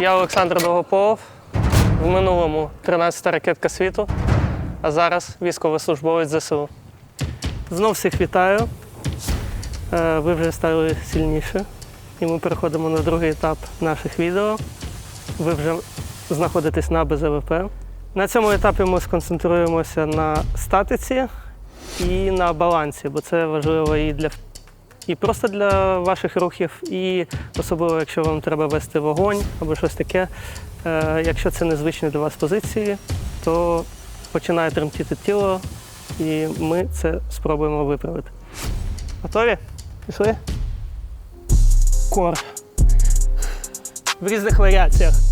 Я Олександр Довгополов. В минулому 13-та ракетка світу, а зараз військовослужбовець ЗСУ. Знов всіх вітаю. Е, Ви вже стали сильніше. І ми переходимо на другий етап наших відео. Ви вже знаходитесь на БЗВП. На цьому етапі ми сконцентруємося на статиці і на балансі, бо це важливо і для і просто для ваших рухів, і особливо, якщо вам треба вести вогонь або щось таке. Е, якщо це незвичні для вас позиції, то починає тремтіти тіло, і ми це спробуємо виправити. Готові? Пішли? Кор. В різних варіаціях.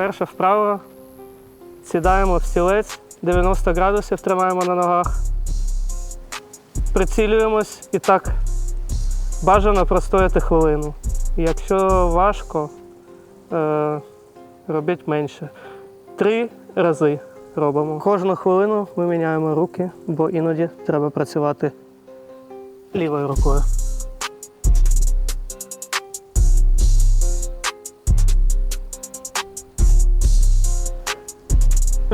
Перша вправа. Сідаємо в стілець, 90 градусів тримаємо на ногах. Прицілюємось і так бажано простояти хвилину. Якщо важко, е, робіть менше. Три рази робимо. Кожну хвилину ми міняємо руки, бо іноді треба працювати лівою рукою.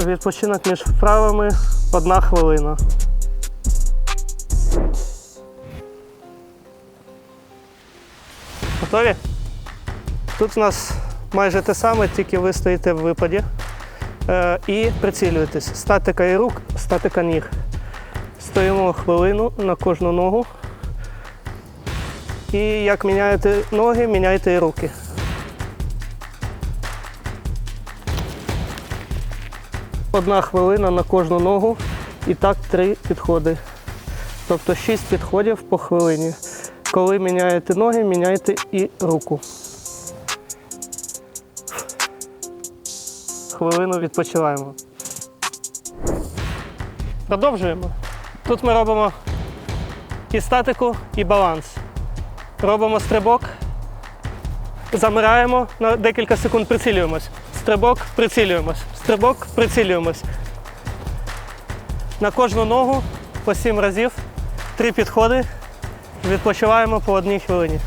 Відпочинок між вправами одна хвилина. Готові? Тут у нас майже те саме, тільки ви стоїте в випаді е, і прицілюєтесь. Статика і рук, статика ніг. Стоїмо хвилину на кожну ногу. І як міняєте ноги, міняйте і руки. Одна хвилина на кожну ногу і так три підходи. Тобто шість підходів по хвилині. Коли міняєте ноги, міняйте і руку. Хвилину відпочиваємо. Продовжуємо. Тут ми робимо і статику, і баланс. Робимо стрибок, замираємо на декілька секунд, прицілюємось. Стрибок, прицілюємось. Стрибок, прицілюємось. На кожну ногу по сім разів, три підходи. Відпочиваємо по одній хвилині.